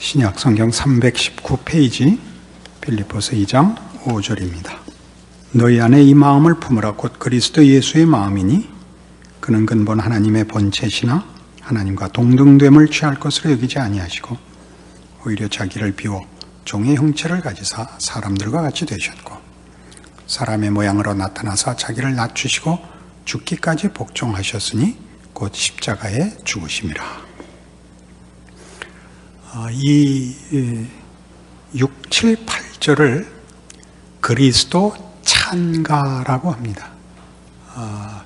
신약 성경 319페이지 빌립보서 2장 5절입니다. 너희 안에 이 마음을 품으라 곧 그리스도 예수의 마음이니 그는 근본 하나님의 본체시나 하나님과 동등됨을 취할 것으로 여기지 아니하시고 오히려 자기를 비워 종의 형체를 가지사 사람들과 같이 되셨고 사람의 모양으로 나타나사 자기를 낮추시고 죽기까지 복종하셨으니 곧 십자가에 죽으심이라. 아, 이 6, 7, 8절을 그리스도 찬가라고 합니다. 아,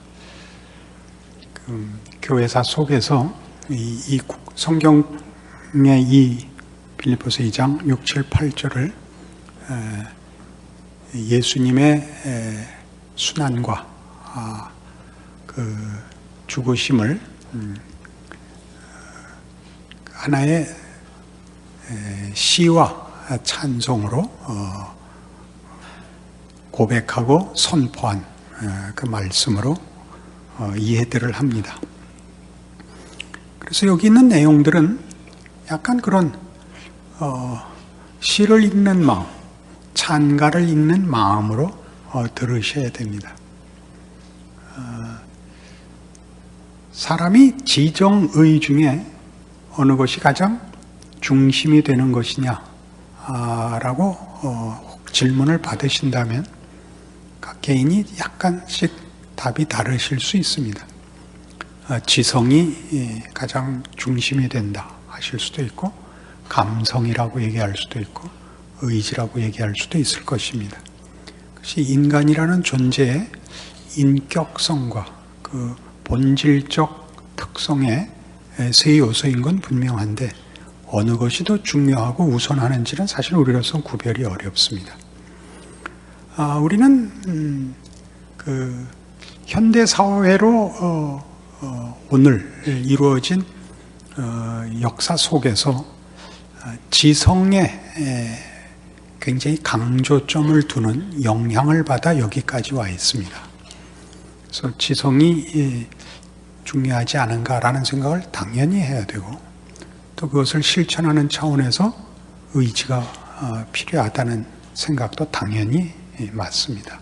그 교회사 속에서 이, 이 성경의 이 빌리포스 2장 6, 7, 8절을 예수님의 순환과 아, 그 죽으심을 음, 하나의 시와 찬송으로 어, 고백하고 선포한 그 말씀으로 어, 이해들을 합니다. 그래서 여기 있는 내용들은 약간 그런 어, 시를 읽는 마음, 찬가를 읽는 마음으로 들으셔야 됩니다. 사람이 지정의 중에 어느 것이 가장 중심이 되는 것이냐라고 어, 질문을 받으신다면 각 개인이 약간씩 답이 다르실 수 있습니다. 어, 지성이 예, 가장 중심이 된다 하실 수도 있고 감성이라고 얘기할 수도 있고 의지라고 얘기할 수도 있을 것입니다. 그것이 인간이라는 존재의 인격성과 그 본질적 특성의 세 요소인 건 분명한데 어느 것이 더 중요하고 우선하는지는 사실 우리로서 구별이 어렵습니다. 아, 우리는 음, 그 현대 사회로 어, 어, 오늘 이루어진 어, 역사 속에서 아, 지성에 에, 굉장히 강조점을 두는 영향을 받아 여기까지 와 있습니다. 그래서 지성이 중요하지 않은가라는 생각을 당연히 해야 되고 또 그것을 실천하는 차원에서 의지가 어, 필요하다는 생각도 당연히 맞습니다.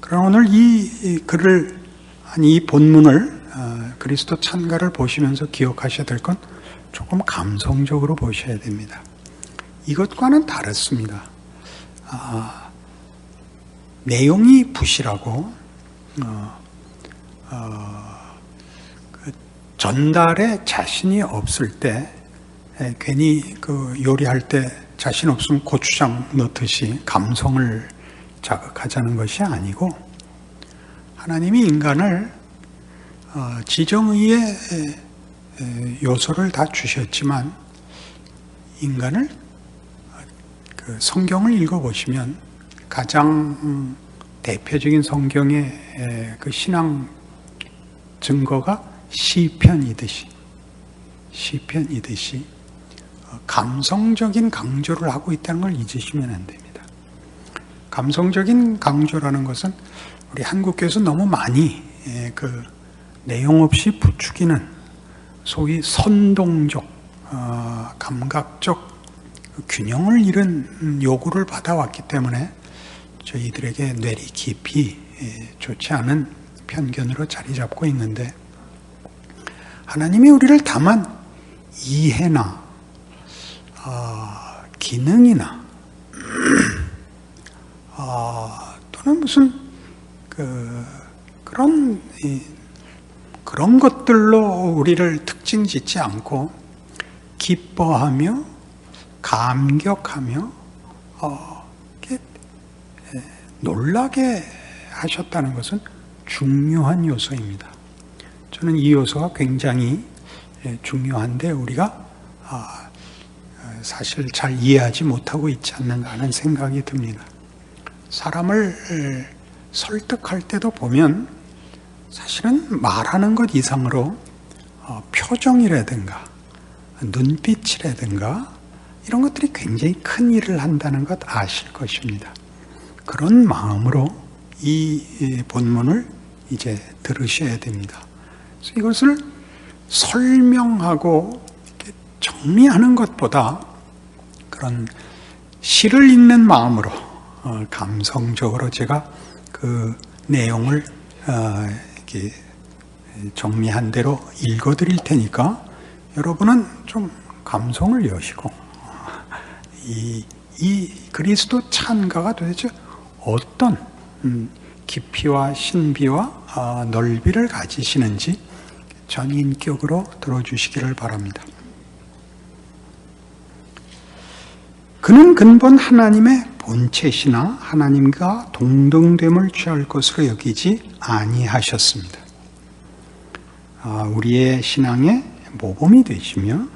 그러나 오늘 이 글을 아니 이 본문을 어, 그리스도 찬가를 보시면서 기억하셔야 될 건 조금 감성적으로 보셔야 됩니다. 이것과는 다릅니다. 아, 내용이 부실하고 어, 어, 그 전달에 자신이 없을 때 에, 괜히 그 요리할 때 자신 없으면 고추장 넣듯이 감성을 자극하자는 것이 아니고 하나님이 인간을 어, 지정의의 요소를 다 주셨지만 인간을 그 성경을 읽어보시면 가장 음, 대표적인 성경의 그 신앙 증거가 시편이듯이 시편이듯이 어, 감성적인 강조를 하고 있다는 걸 잊으시면 안 됩니다. 감성적인 강조라는 것은 우리 한국교회에서 너무 많이 그 내용 없이 부추기는 소위 선동적 어, 감각적 균형을 잃은 요구를 받아왔기 때문에 저희들에게 뇌리 깊이 예, 좋지 않은 편견으로 자리 잡고 있는데 하나님이 우리를 다만 이해나 어, 기능이나 어, 또는 무슨 그 그런 그런 것들로 우리를 특징 짓지 않고 기뻐하며 감격하며 어, 놀라게 하셨다는 것은 중요한 요소입니다. 저는 이 요소가 굉장히 예, 중요한데 우리가 아, 사실 잘 이해하지 못하고 있지 않는가 하는 생각이 듭니다. 사람을 예, 설득할 때도 보면 사실은 말하는 것 이상으로 어, 표정이라든가 눈빛이라든가 이런 것들이 굉장히 큰 일을 한다는 것 아실 것입니다. 그런 마음으로 이 본문을 이제 들으셔야 됩니다. 이것을 설명하고 정리하는 것보다 그런 시를 읽는 마음으로 어, 감성적으로 제가 그 내용을 어, 이렇게 정리한 대로 읽어드릴 테니까 여러분은 좀 감성을 여시고 이, 이 그리스도 찬가가 도대체 어떤 음, 깊이와 신비와 아, 넓이를 가지시는지 전인격으로 들어주시기를 바랍니다. 그는 근본 하나님의 본체시나 하나님과 동등됨을 취할 것으로 여기지 아니하셨습니다. 아, 우리의 신앙의 모범이 되시며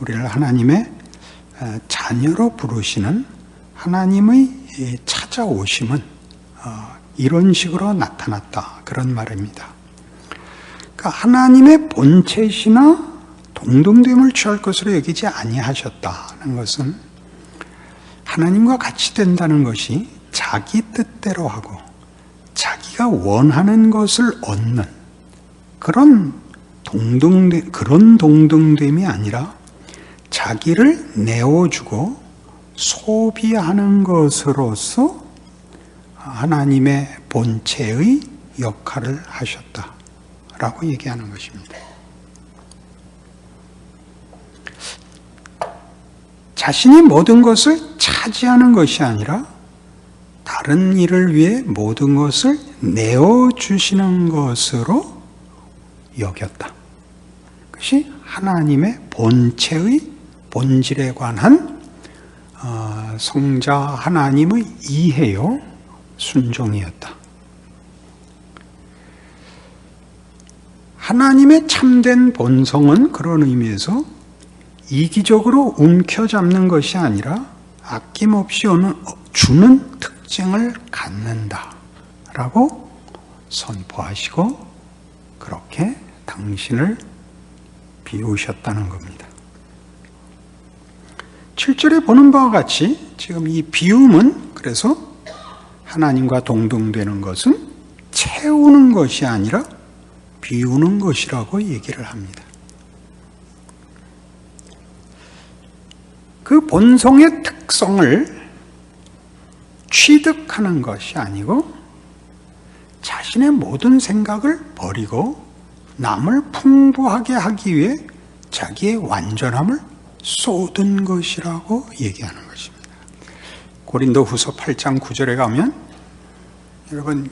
우리를 하나님의 아, 자녀로 부르시는 하나님의 찾아오심은 아, 이런 식으로 나타났다 그런 말입니다. 그러니까 하나님의 본체시나 동등됨을 취할 것으로 여기지 아니하셨다는 것은 하나님과 같이 된다는 것이 자기 뜻대로 하고 자기가 원하는 것을 얻는 그런 동등됨, 그런 동등됨이 아니라 자기를 내어주고 소비하는 것으로서 하나님의 본체의 역할을 하셨다 라고 얘기하는 것입니다. 자신이 모든 것을 차지하는 것이 아니라 다른 일을 위해 모든 것을 내어주시는 것으로 여겼다. 그것이 하나님의 본체의 본질에 관한 어, 성자 하나님의 이해요 순종이었다. 하나님의 참된 본성은 그런 의미에서 이기적으로 움켜잡는 것이 아니라 아낌없이 주는 특징을 갖는다 라고 선포하시고 그렇게 당신을 비우셨다는 겁니다. 7절에 보는 바와 같이 지금 이 비움은 그래서 하나님과 동등되는 것은 채우는 것이 아니라 비우는 것이라고 얘기를 합니다. 그 본성의 특성을 취득하는 것이 아니고 자신의 모든 생각을 버리고 남을 풍부하게 하기 위해 자기의 완전함을 쏟은 것이라고 얘기하는 것입니다. 고린도 후서 8장 9절에 가면 여러분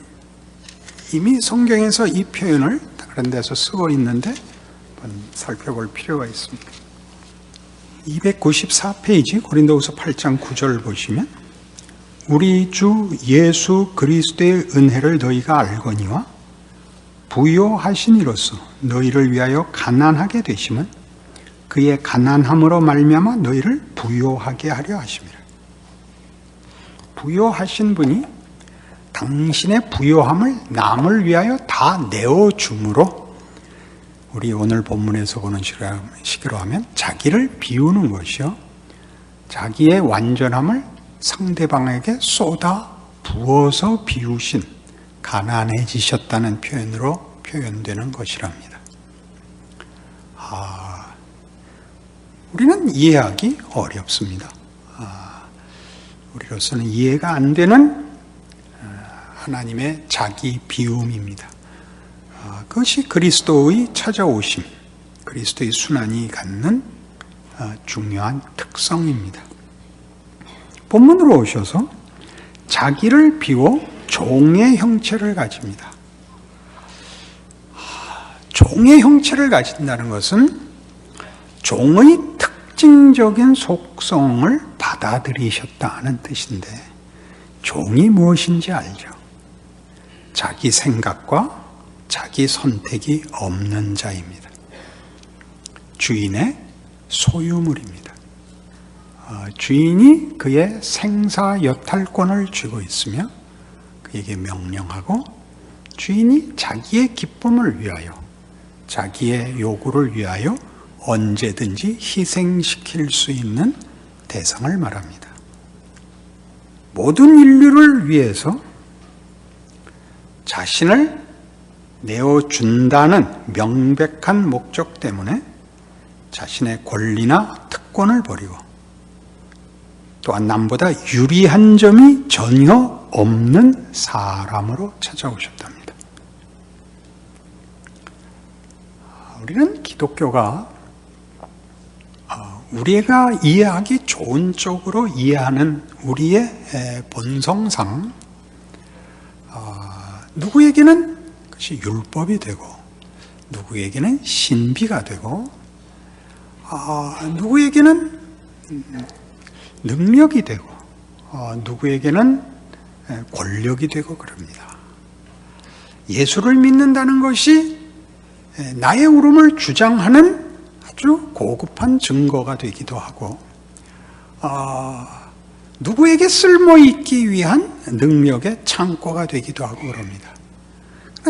이미 성경에서 이 표현을 그런 데서 쓰고 있는데 한번 살펴볼 필요가 있습니다. 294페이지 고린도후서 8장 9절 보시면 우리 주 예수 그리스도의 은혜를 너희가 알거니와 부요하신 이로써 너희를 위하여 가난하게 되심은 그의 가난함으로 말미암아 너희를 부요하게 하려 하심이라. 부요하신 분이 당신의 부요함을 남을 위하여 다 내어 줌으로 우리 오늘 본문에서 보는 식으로 하면 자기를 비우는 것이요. 자기의 완전함을 상대방에게 쏟아 부어서 비우신 가난해지셨다는 표현으로 표현되는 것이랍니다. 아, 우리는 이해하기 어렵습니다. 아, 우리로서는 이해가 안 되는 아, 하나님의 자기 비움입니다. 아, 그것이 그리스도의 찾아오심, 그리스도의 순환이 갖는 아, 중요한 특성입니다. 본문으로 오셔서 자기를 비워 종의 형체를 가집니다. 아, 종의 형체를 가진다는 것은 종의 특징적인 속성을 받아들이셨다는 뜻인데, 종이 무엇인지 알죠? 자기 생각과 자기 선택이 없는 자입니다. 주인의 소유물입니다. 어, 주인이 그의 생사 여탈권을 쥐고 있으며 그에게 명령하고 주인이 자기의 기쁨을 위하여 자기의 요구를 위하여 언제든지 희생시킬 수 있는 대상을 말합니다. 모든 인류를 위해서 자신을 내어준다는 명백한 목적 때문에 자신의 권리나 특권을 버리고 또한 남보다 유리한 점이 전혀 없는 사람으로 찾아오셨답니다. 우리는 기독교가 어, 우리가 이해하기 좋은 쪽으로 이해하는 우리의 본성상 어, 누구에게는 그것이 율법이 되고 누구에게는 신비가 되고 어, 누구에게는 능력이 되고 누구에게는 권력이 되고 그럽니다. 예수를 믿는다는 것이 나의 울음을 주장하는 아주 고급한 증거가 되기도 하고, 어, 누구에게 쓸모 있기 위한 능력의 창고가 되기도 하고 그럽니다.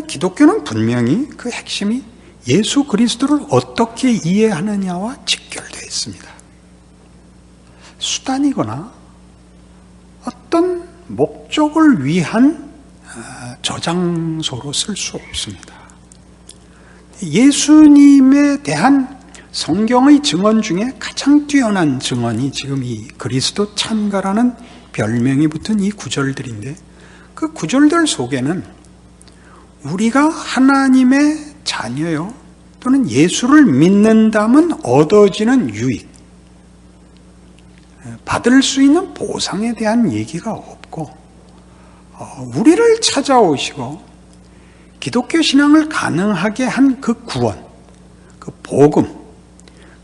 기독교는 분명히 그 핵심이 예수 그리스도를 어떻게 이해하느냐와 직결되어 있습니다. 수단이거나 어떤 목적을 위한 저장소로 쓸 수 없습니다. 예수님에 대한 성경의 증언 중에 가장 뛰어난 증언이 지금 이 그리스도 참가라는 별명이 붙은 이 구절들인데 그 구절들 속에는 우리가 하나님의 자녀요 또는 예수를 믿는다면 얻어지는 유익, 받을 수 있는 보상에 대한 얘기가 없고 어, 우리를 찾아오시고 기독교 신앙을 가능하게 한 그 구원, 그 복음,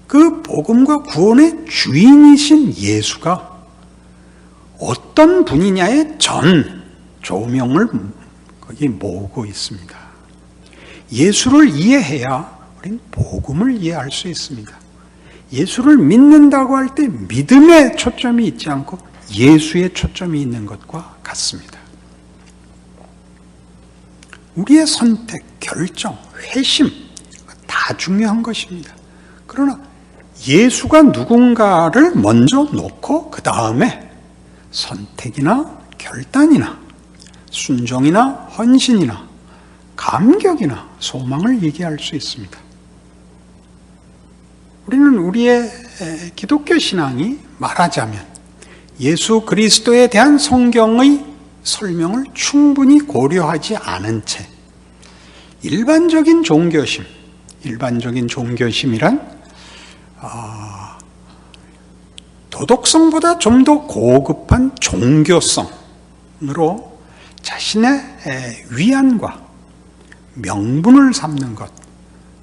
그 복음과 구원의 주인이신 예수가 어떤 분이냐의 전 조명을 거기 모으고 있습니다. 예수를 이해해야 우리는 복음을 이해할 수 있습니다. 예수를 믿는다고 할 때 믿음에 초점이 있지 않고 예수의 초점이 있는 것과 같습니다. 우리의 선택, 결정, 회심 다 중요한 것입니다. 그러나 예수가 누군가를 먼저 놓고 그 다음에 선택이나 결단이나 순종이나 헌신이나 감격이나 소망을 얘기할 수 있습니다. 우리는 우리의 기독교 신앙이 말하자면 예수 그리스도에 대한 성경의 설명을 충분히 고려하지 않은 채 일반적인 종교심, 일반적인 종교심이란 아, 도덕성보다 좀 더 고급한 종교성으로 자신의 위안과 명분을 삼는 것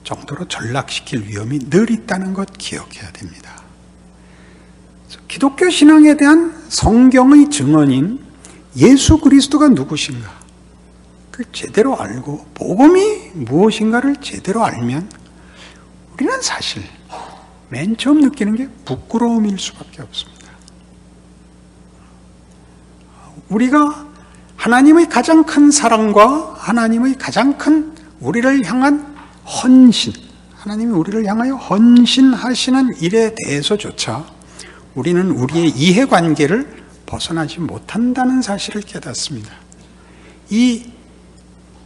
정도로 전락시킬 위험이 늘 있다는 것 기억해야 됩니다. 기독교 신앙에 대한 성경의 증언인 예수 그리스도가 누구신가? 그 제대로 알고 복음이 무엇인가를 제대로 알면 우리는 사실 맨 처음 느끼는 게 부끄러움일 수밖에 없습니다. 우리가 하나님의 가장 큰 사랑과 하나님의 가장 큰 우리를 향한 헌신, 하나님이 우리를 향하여 헌신하시는 일에 대해서조차 우리는 우리의 이해관계를 벗어나지 못한다는 사실을 깨닫습니다. 이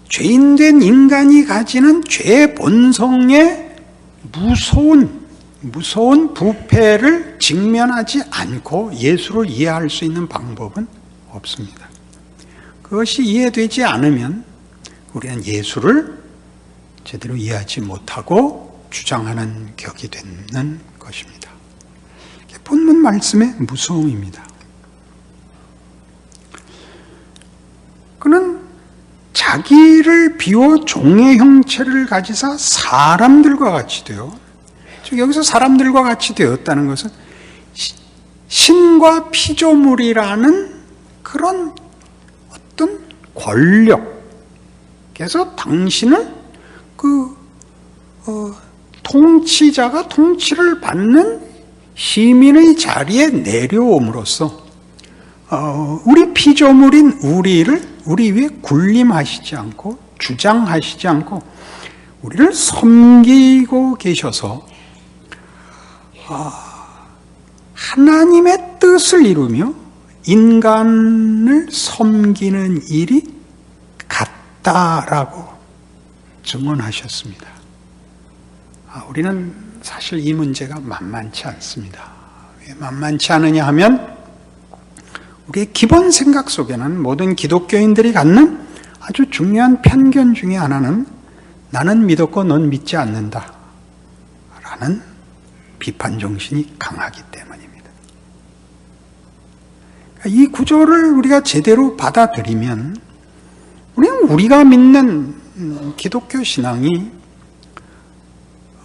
죄인된 인간이 가지는 죄 본성의 무서운 무서운 부패를 직면하지 않고 예수를 이해할 수 있는 방법은 없습니다. 그것이 이해되지 않으면 우리는 예수를 제대로 이해하지 못하고 주장하는 격이 되는 것입니다. 본문 말씀의 무서움입니다. 그는 자기를 비워 종의 형체를 가지사 사람들과 같이 되어 즉 여기서 사람들과 같이 되었다는 것은 신과 피조물이라는 그런 어떤 권력께서 당신을 그 어, 통치자가 통치를 받는 시민의 자리에 내려옴으로써 어, 우리 피조물인 우리를 우리 위에 군림하시지 않고 주장하시지 않고 우리를 섬기고 계셔서 아, 하나님의 뜻을 이루며 인간을 섬기는 일이 같다라고 증언하셨습니다. 아, 우리는 사실 이 문제가 만만치 않습니다. 왜 만만치 않으냐 하면 우리의 기본 생각 속에는 모든 기독교인들이 갖는 아주 중요한 편견 중에 하나는 나는 믿었고 넌 믿지 않는다. 라는 비판 정신이 강하기 때문입니다. 이 구조를 우리가 제대로 받아들이면 우리는 우리가 믿는 기독교 신앙이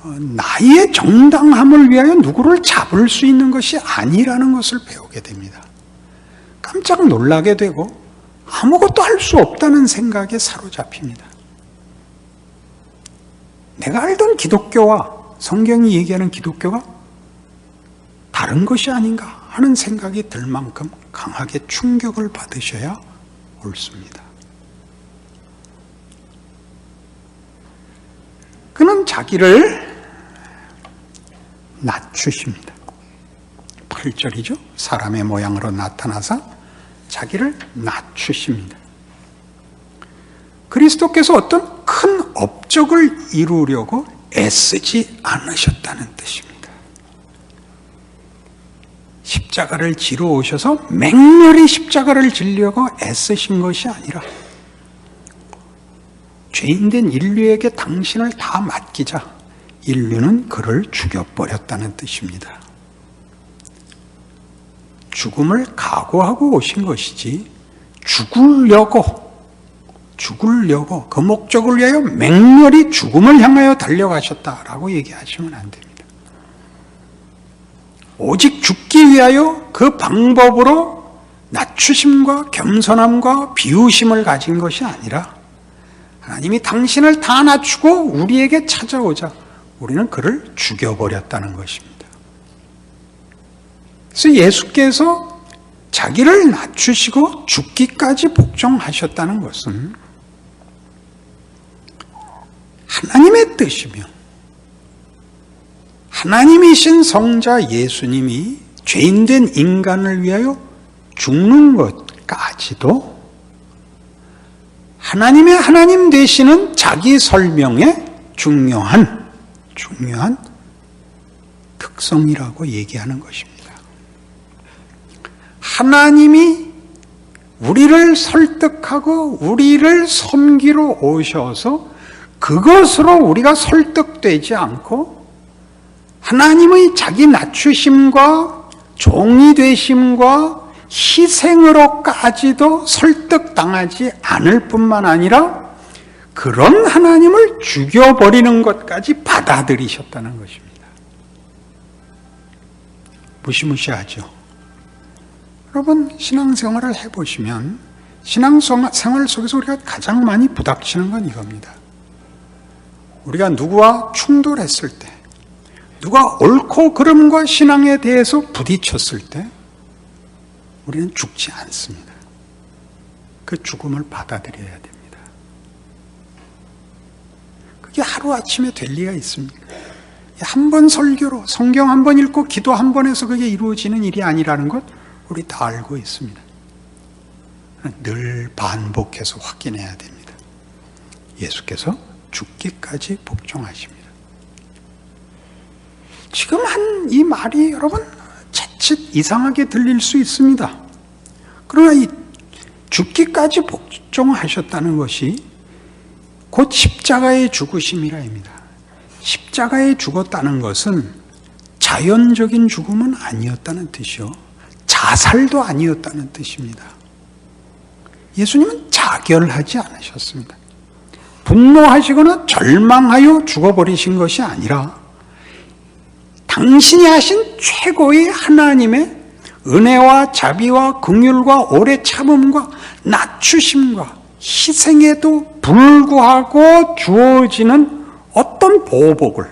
어, 나의 정당함을 위하여 누구를 잡을 수 있는 것이 아니라는 것을 배우게 됩니다. 깜짝 놀라게 되고 아무것도 할 수 없다는 생각에 사로잡힙니다. 내가 알던 기독교와 성경이 얘기하는 기독교가 다른 것이 아닌가 하는 생각이 들 만큼 강하게 충격을 받으셔야 옳습니다. 그는 자기를 낮추십니다. 8절이죠. 사람의 모양으로 나타나서 자기를 낮추십니다. 그리스도께서 어떤 큰 업적을 이루려고 애쓰지 않으셨다는 뜻입니다. 십자가를 지러 오셔서 맹렬히 십자가를 지려고 애쓰신 것이 아니라 죄인된 인류에게 당신을 다 맡기자 인류는 그를 죽여버렸다는 뜻입니다. 죽음을 각오하고 오신 것이지 죽으려고 죽으려고 그 목적을 위하여 맹렬히 죽음을 향하여 달려가셨다라고 얘기하시면 안 됩니다. 오직 죽기 위하여 그 방법으로 낮추심과 겸손함과 비우심을 가진 것이 아니라 하나님이 당신을 다 낮추고 우리에게 찾아오자 우리는 그를 죽여버렸다는 것입니다. 그래서 예수께서 자기를 낮추시고 죽기까지 복종하셨다는 것은 하나님의 뜻이며 하나님이신 성자 예수님이 죄인된 인간을 위하여 죽는 것까지도 하나님의 하나님 되시는 자기 설명의 중요한 중요한 특성이라고 얘기하는 것입니다. 하나님이 우리를 설득하고 우리를 섬기러 오셔서 그것으로 우리가 설득되지 않고 하나님의 자기 낮추심과 종이 되심과 희생으로까지도 설득당하지 않을 뿐만 아니라 그런 하나님을 죽여버리는 것까지 받아들이셨다는 것입니다. 무시무시하죠. 여러분, 신앙생활을 해보시면 신앙생활 속에서 우리가 가장 많이 부닥치는 건 이겁니다. 우리가 누구와 충돌했을 때, 누가 옳고 그름과 신앙에 대해서 부딪혔을 때, 우리는 죽지 않습니다. 그 죽음을 받아들여야 됩니다. 그게 하루아침에 될 리가 있습니까? 한 번 설교로, 성경 한 번 읽고 기도 한 번 해서 그게 이루어지는 일이 아니라는 것, 우리 다 알고 있습니다. 늘 반복해서 확인해야 됩니다. 예수께서 죽기까지 복종하십니다. 지금 한 이 말이 여러분 자칫 이상하게 들릴 수 있습니다. 그러나 이 죽기까지 복종하셨다는 것이 곧 십자가의 죽으심이라입니다. 십자가에 죽었다는 것은 자연적인 죽음은 아니었다는 뜻이요. 자살도 아니었다는 뜻입니다. 예수님은 자결하지 않으셨습니다. 분노하시거나 절망하여 죽어버리신 것이 아니라 당신이 하신 최고의 하나님의 은혜와 자비와 긍휼과 오래 참음과 낮추심과 희생에도 불구하고 주어지는 어떤 보복을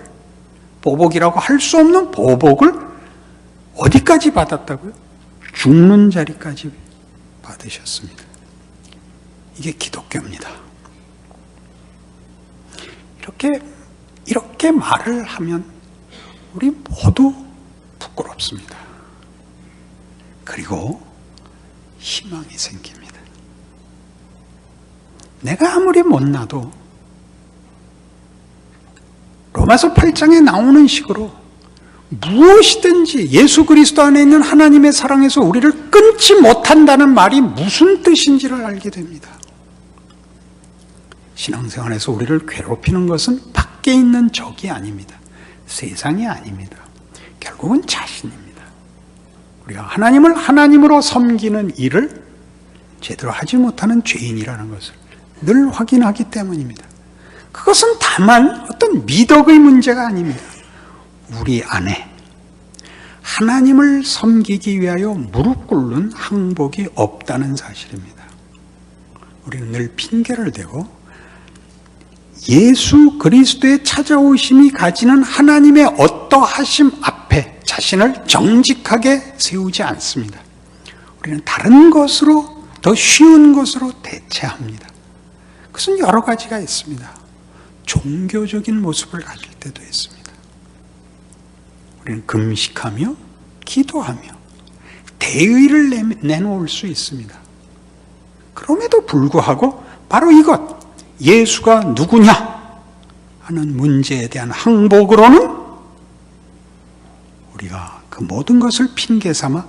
보복이라고 할 수 없는 보복을 어디까지 받았다고요? 죽는 자리까지 받으셨습니다. 이게 기독교입니다. 이렇게 이렇게 말을 하면 우리 모두 부끄럽습니다. 그리고 희망이 생깁니다. 내가 아무리 못나도 로마서 8장에 나오는 식으로 무엇이든지 예수 그리스도 안에 있는 하나님의 사랑에서 우리를 끊지 못한다는 말이 무슨 뜻인지를 알게 됩니다. 신앙생활에서 우리를 괴롭히는 것은 밖에 있는 적이 아닙니다. 세상이 아닙니다. 결국은 자신입니다. 우리가 하나님을 하나님으로 섬기는 일을 제대로 하지 못하는 죄인이라는 것을 늘 확인하기 때문입니다. 그것은 다만 어떤 미덕의 문제가 아닙니다. 우리 안에 하나님을 섬기기 위하여 무릎 꿇는 항복이 없다는 사실입니다. 우리는 늘 핑계를 대고 예수 그리스도의 찾아오심이 가지는 하나님의 어떠하심 앞에 자신을 정직하게 세우지 않습니다. 우리는 다른 것으로 더 쉬운 것으로 대체합니다. 그것은 여러 가지가 있습니다. 종교적인 모습을 가질 때도 있습니다. 우리는 금식하며 기도하며 대의를 내놓을 수 있습니다. 그럼에도 불구하고 바로 이것 예수가 누구냐 하는 문제에 대한 항복으로는 우리가 그 모든 것을 핑계 삼아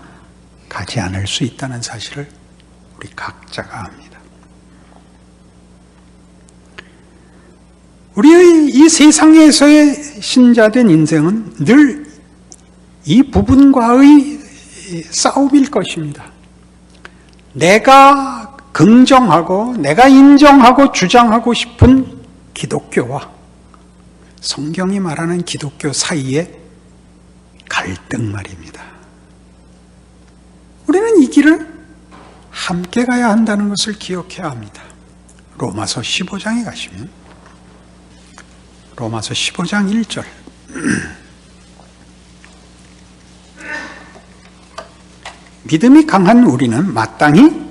가지 않을 수 있다는 사실을 우리 각자가 압니다. 우리의 이 세상에서의 신자된 인생은 늘 이 부분과의 싸움일 것입니다. 내가 긍정하고 내가 인정하고 주장하고 싶은 기독교와 성경이 말하는 기독교 사이의 갈등 말입니다. 우리는 이 길을 함께 가야 한다는 것을 기억해야 합니다. 로마서 15장에 가시면 로마서 15장 1절 믿음이 강한 우리는 마땅히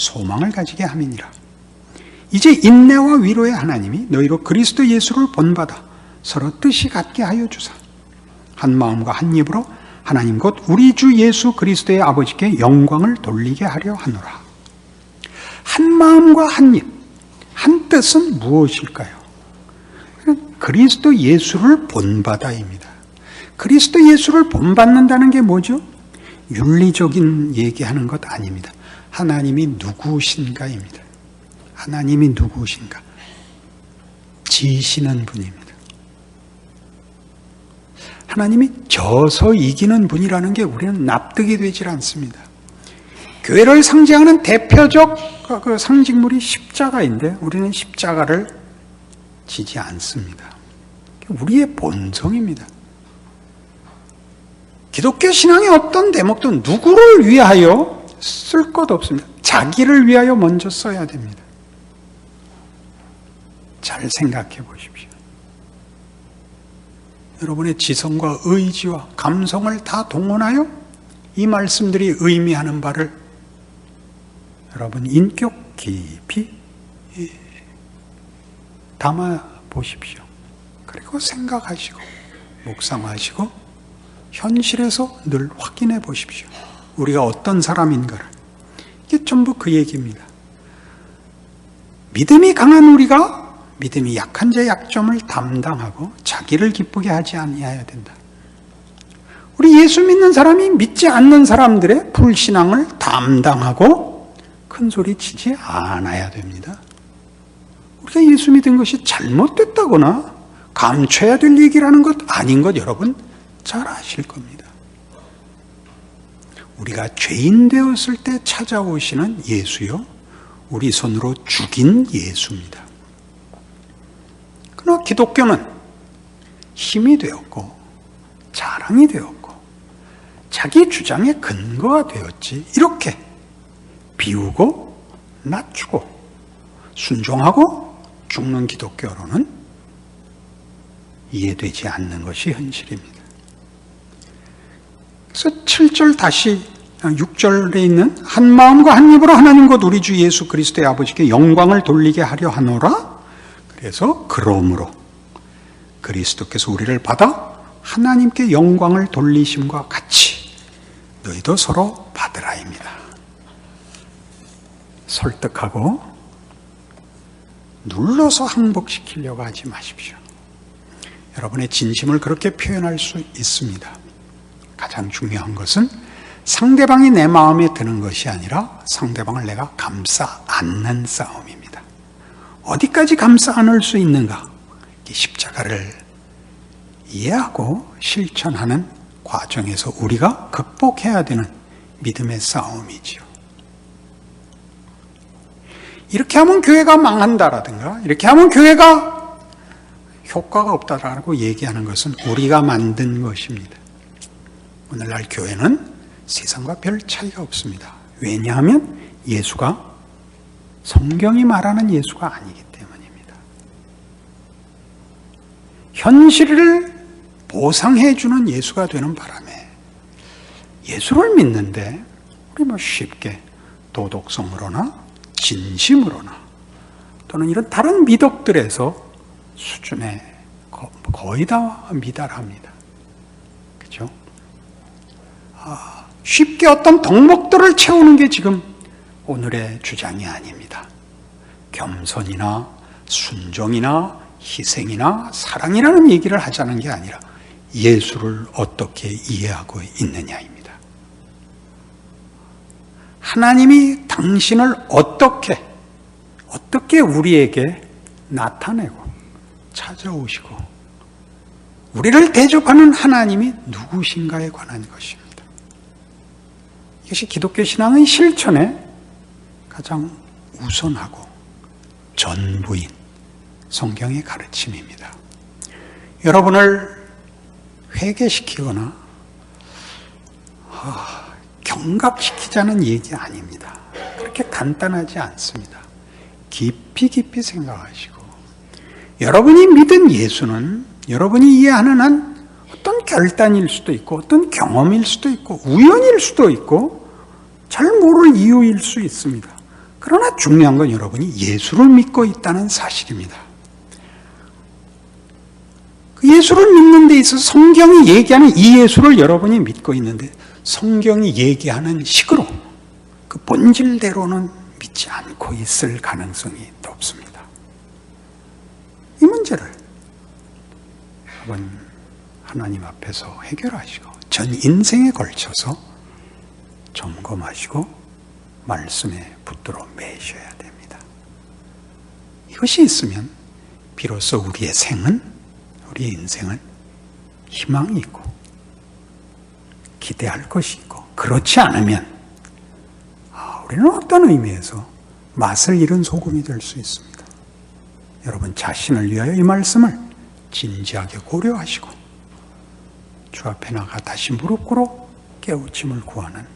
소망을 가지게 함이니라. 이제 인내와 위로의 하나님이 너희로 그리스도 예수를 본받아 서로 뜻이 같게 하여 주사 한 마음과 한 입으로 하나님 곧 우리 주 예수 그리스도의 아버지께 영광을 돌리게 하려 하노라. 한 마음과 한 입, 한 뜻은 무엇일까요? 그리스도 예수를 본받아입니다. 그리스도 예수를 본받는다는 게 뭐죠? 윤리적인 얘기하는 것 아닙니다. 하나님이 누구신가입니다. 하나님이 누구신가? 지시는 분입니다. 하나님이 져서 이기는 분이라는 게 우리는 납득이 되질 않습니다. 교회를 상징하는 대표적 그 상징물이 십자가인데 우리는 십자가를 지지 않습니다. 우리의 본성입니다. 기독교 신앙의 어떤 대목도 누구를 위하여 쓸 것 없습니다. 자기를 위하여 먼저 써야 됩니다. 잘 생각해 보십시오. 여러분의 지성과 의지와 감성을 다 동원하여 이 말씀들이 의미하는 바를 여러분 인격 깊이 담아 보십시오. 그리고 생각하시고 묵상하시고 현실에서 늘 확인해 보십시오. 우리가 어떤 사람인가를. 이게 전부 그 얘기입니다. 믿음이 강한 우리가 믿음이 약한 자의 약점을 담당하고 자기를 기쁘게 하지 아니해야 된다. 우리 예수 믿는 사람이 믿지 않는 사람들의 불신앙을 담당하고 큰 소리 치지 않아야 됩니다. 우리가 예수 믿은 것이 잘못됐다거나 감춰야 될 얘기라는 것 아닌 것 여러분 잘 아실 겁니다. 우리가 죄인 되었을 때 찾아오시는 예수요, 우리 손으로 죽인 예수입니다. 그러나 기독교는 힘이 되었고, 자랑이 되었고, 자기 주장의 근거가 되었지, 이렇게 비우고, 낮추고, 순종하고, 죽는 기독교로는 이해되지 않는 것이 현실입니다. 그래서 7절 다시 6절에 있는 한 마음과 한 입으로 하나님 곧 우리 주 예수 그리스도의 아버지께 영광을 돌리게 하려 하노라. 그래서 그러므로 그리스도께서 우리를 받아 하나님께 영광을 돌리심과 같이 너희도 서로 받으라입니다. 설득하고 눌러서 항복시키려고 하지 마십시오. 여러분의 진심을 그렇게 표현할 수 있습니다. 가장 중요한 것은 상대방이 내 마음에 드는 것이 아니라 상대방을 내가 감싸 안는 싸움입니다. 어디까지 감싸 안을 수 있는가? 십자가를 이해하고 실천하는 과정에서 우리가 극복해야 되는 믿음의 싸움이지요. 이렇게 하면 교회가 망한다라든가, 이렇게 하면 교회가 효과가 없다라고 얘기하는 것은 우리가 만든 것입니다. 오늘날 교회는 세상과 별 차이가 없습니다. 왜냐하면 예수가 성경이 말하는 예수가 아니기 때문입니다. 현실을 보상해 주는 예수가 되는 바람에 예수를 믿는데 우리 뭐 쉽게 도덕성으로나 진심으로나 또는 이런 다른 미덕들에서 수준에 거의 다 미달합니다. 그죠? 아, 쉽게 어떤 덕목들을 채우는 게 지금 오늘의 주장이 아닙니다. 겸손이나 순종이나 희생이나 사랑이라는 얘기를 하자는 게 아니라 예수를 어떻게 이해하고 있느냐입니다. 하나님이 당신을 어떻게, 어떻게 우리에게 나타내고 찾아오시고 우리를 대접하는 하나님이 누구신가에 관한 것입니다. 이것이 기독교 신앙의 실천에 가장 우선하고 전부인 성경의 가르침입니다. 여러분을 회개시키거나 아, 경각시키자는 얘기 아닙니다. 그렇게 간단하지 않습니다. 깊이 깊이 생각하시고 여러분이 믿은 예수는 여러분이 이해하는 한 어떤 결단일 수도 있고 어떤 경험일 수도 있고 우연일 수도 있고 잘 모를 이유일 수 있습니다. 그러나 중요한 건 여러분이 예수를 믿고 있다는 사실입니다. 그 예수를 믿는 데 있어서 성경이 얘기하는 이 예수를 여러분이 믿고 있는데 성경이 얘기하는 식으로 그 본질대로는 믿지 않고 있을 가능성이 높습니다. 이 문제를 한번 하나님 앞에서 해결하시고 전 인생에 걸쳐서 점검하시고 말씀에 붙들어 매셔야 됩니다. 이것이 있으면 비로소 우리의 생은 우리의 인생은 희망이 있고 기대할 것이 있고 그렇지 않으면 아, 우리는 어떤 의미에서 맛을 잃은 소금이 될 수 있습니다. 여러분 자신을 위하여 이 말씀을 진지하게 고려하시고 주 앞에 나가 다시 무릎 꿇어 깨우침을 구하는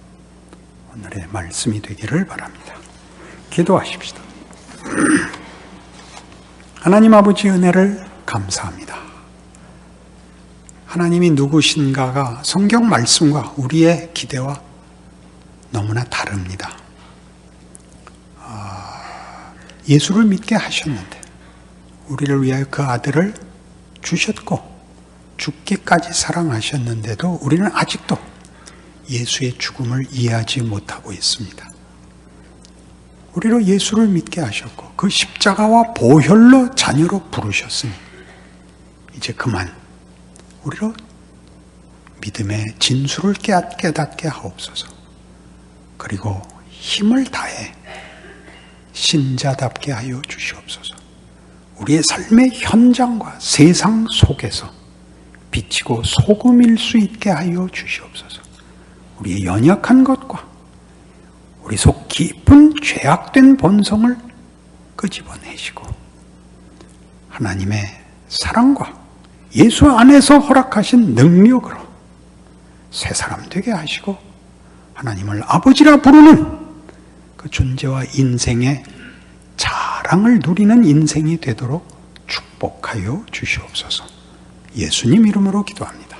오늘의 말씀이 되기를 바랍니다. 기도하십시다. 하나님 아버지 은혜를 감사합니다. 하나님이 누구신가가 성경 말씀과 우리의 기대와 너무나 다릅니다. 아, 예수를 믿게 하셨는데, 우리를 위하여 그 아들을 주셨고, 죽기까지 사랑하셨는데도 우리는 아직도 예수의 죽음을 이해하지 못하고 있습니다. 우리로 예수를 믿게 하셨고, 그 십자가와 보혈로 자녀로 부르셨으니, 이제 그만 우리로 믿음의 진수를 깨닫게 하옵소서. 그리고 힘을 다해 신자답게 하여 주시옵소서. 우리의 삶의 현장과 세상 속에서 비치고 소금일 수 있게 하여 주시옵소서. 우리의 연약한 것과 우리 속 깊은 죄악된 본성을 끄집어내시고 하나님의 사랑과 예수 안에서 허락하신 능력으로 새 사람 되게 하시고 하나님을 아버지라 부르는 그 존재와 인생의 자랑을 누리는 인생이 되도록 축복하여 주시옵소서. 예수님 이름으로 기도합니다.